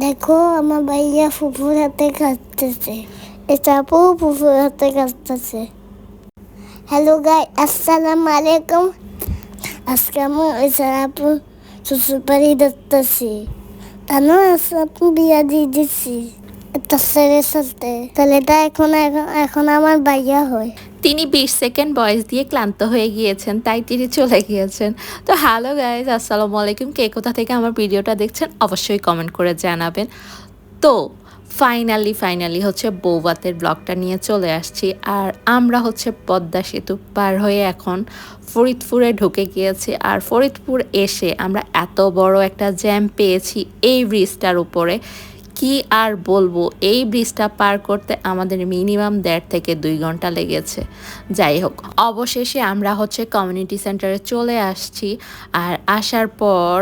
দেখো, আমার ভাইয়া ফুফুর হাতে কাটতেছে এটা আপু ফুফুর হাতে কাটতেছে হ্যালো গাই আসসালাম আলাইকুম। আজকে আমি ওই আপু শ্বশুর বাড়ি জানো আজকে আপু বিয়া দিয়ে দিচ্ছি একটা ছেলের সাথে। তাহলে এটা এখন এখন- এখন আমার ভাইয়া হয়। তিনি বিশ সেকেন্ড বয়স দিয়ে ক্লান্ত হয়ে গিয়েছেন, তাই তিনি চলে গিয়েছেন। তো হ্যালো গাইজ আসসালামু আলাইকুম। কে কোথা থেকে আমার ভিডিওটা দেখছেন অবশ্যই কমেন্ট করে জানাবেন। তো ফাইনালি ফাইনালি হচ্ছে বৌবাতের ব্লগটা নিয়ে চলে আসছি। আর আমরা হচ্ছে পদ্মা সেতু পার হয়ে এখন ফরিদপুরে ঢুকে গিয়েছি। আর ফরিদপুর এসে আমরা এত বড় একটা জ্যাম পেয়েছি এই ব্রিজটার উপরে। কি আর বলব? এই ব্রিজটা পার করতে আমাদের মিনিমাম দেড় থেকে দুই ঘণ্টা লেগেছে। যাই হোক, অবশেষে আমরা হচ্ছে কমিউনিটি সেন্টারে চলে আসছি। আর আসার পর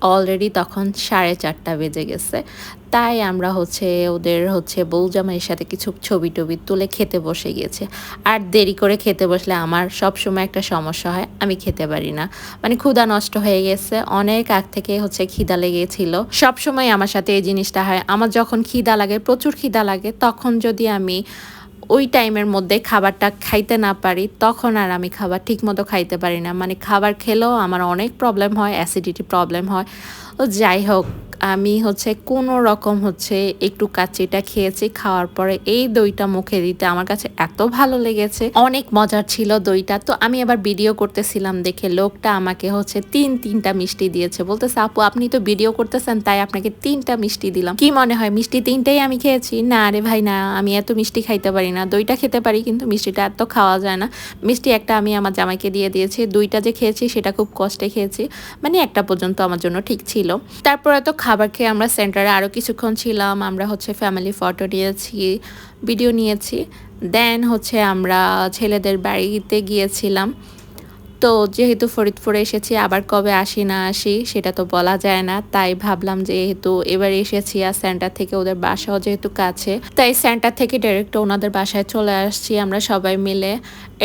অলরেডি তখন সাড়ে চারটা বেজে গেছে। তাই আমরা হচ্ছে ওদের হচ্ছে বউ জামাইয়ের সাথে কিছু ছবি টবি তুলে খেতে বসে গিয়েছে আর দেরি করে খেতে বসলে আমার সব সময় একটা সমস্যা হয়, আমি খেতে পারি না। মানে ক্ষুধা নষ্ট হয়ে গেছে, অনেক আগ থেকে হচ্ছে খিদা লেগেছিল। সব সময় আমার সাথে এই জিনিসটা হয়। আমার যখন খিদা লাগে, প্রচুর খিদা লাগে, তখন যদি আমি ওই টাইমের মধ্যে খাবারটা খাইতে না পারি, তখন আর আমি খাবার ঠিক মতো খাইতে পারি না। মানে খাবার খেলেও আমার অনেক প্রবলেম হয় অ্যাসিডিটি প্রবলেম হয়। ও যাই হোক আমি হচ্ছে কোনো রকম হচ্ছে একটু কাচিটা খেয়েছি, খাওয়ার পরে এই দইটা মুখে দিতে আমার কাছে এত ভালো লেগেছে। অনেক মজার ছিল দইটা। তো আমি আবার ভিডিও করতেছিলাম দেখে লোকটা আমাকে হচ্ছে তিন তিনটা মিষ্টি দিয়েছে। বলতেছে, আপু, আপনি তো ভিডিও করতেছেন, তাই আপনাকে তিনটা মিষ্টি দিলাম। কি মনে হয়, মিষ্টি তিনটেই আমি খেয়েছি? না রে ভাই, না, আমি এত মিষ্টি খাইতে পারি না। দইটা খেতে পারি, কিন্তু মিষ্টিটা এত খাওয়া যায় না। মিষ্টি একটা আমি আমার জামাইকে দিয়ে দিয়েছি। দুইটা যে খেয়েছি, সেটা খুব কষ্টে খেয়েছি। মানে একটা পর্যন্ত আমার জন্য ঠিক ছিল। তারপরে তো খাবার খেয়ে আমরা সেন্টারে আরও কিছুক্ষণ ছিলাম, আমরা হচ্ছে ফ্যামিলি ফটো নিয়েছি ভিডিও নিয়েছি। দেন হচ্ছে আমরা ছেলেদের বাড়িতে গিয়েছিলাম। তো যেহেতু ফরিদপুরে এসেছি, আবার কবে আসি না আসি সেটা তো বলা যায় না। তাই ভাবলাম যেহেতু এবার এসেছি আর সেন্টার থেকে ওদের বাসাও যেহেতু কাছে, তাই সেন্টার থেকে ডাইরেক্ট ওনাদের বাসায় চলে আসছি আমরা সবাই মিলে।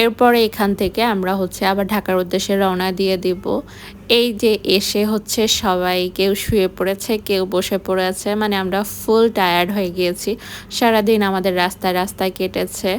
এরপরে এখান থেকে আমরা হচ্ছে আবার ঢাকার উদ্দেশ্যে রওনা দিয়ে দিব। এই যে এসে হচ্ছে সবাই কেউ শুয়ে পড়েছে, কেউ বসে পড়েছে মানে আমরা ফুল টায়ার্ড হয়ে গিয়েছি। সারাদিন আমাদের রাস্তায় রাস্তায় কেটেছে।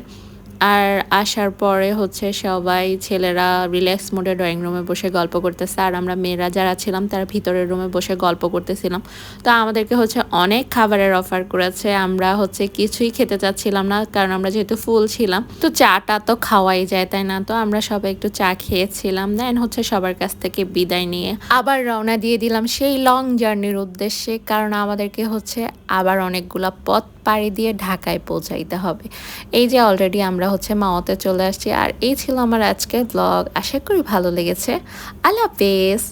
আর আসার পরে হচ্ছে সবাই ছেলেরা রিল্যাক্স মোডে ড্রয়িং রুমে বসে গল্প করতেছে। আর আমরা মেয়েরা যারা ছিলাম, তারা ভিতরের রুমে বসে গল্প করতেছিলাম। তো আমাদেরকে হচ্ছে অনেক খাবারের অফার করেছে। আমরা হচ্ছে কিছুই খেতে চাচ্ছিলাম না, কারণ আমরা যেহেতু ফুল ছিলাম, তো চাটা তো খাওয়াই যায়, তাই না? তো আমরা সবাই একটু চা খেয়েছিলাম। দেন হচ্ছে সবার কাছ থেকে বিদায় নিয়ে আবার রওনা দিয়ে দিলাম সেই লং জার্নির উদ্দেশ্যে। কারণ আমাদেরকে হচ্ছে আবার অনেকগুলা পথ পাড়ি দিয়ে ঢাকায় পৌঁছাইতে হবে। এই যে অলরেডি আমরা হচ্ছে মাওয়াতে চলে আসছি। আর এই ছিল আমার আজকের ব্লগ আশা করি ভালো লেগেছে। আল্লাহ হাফেজ।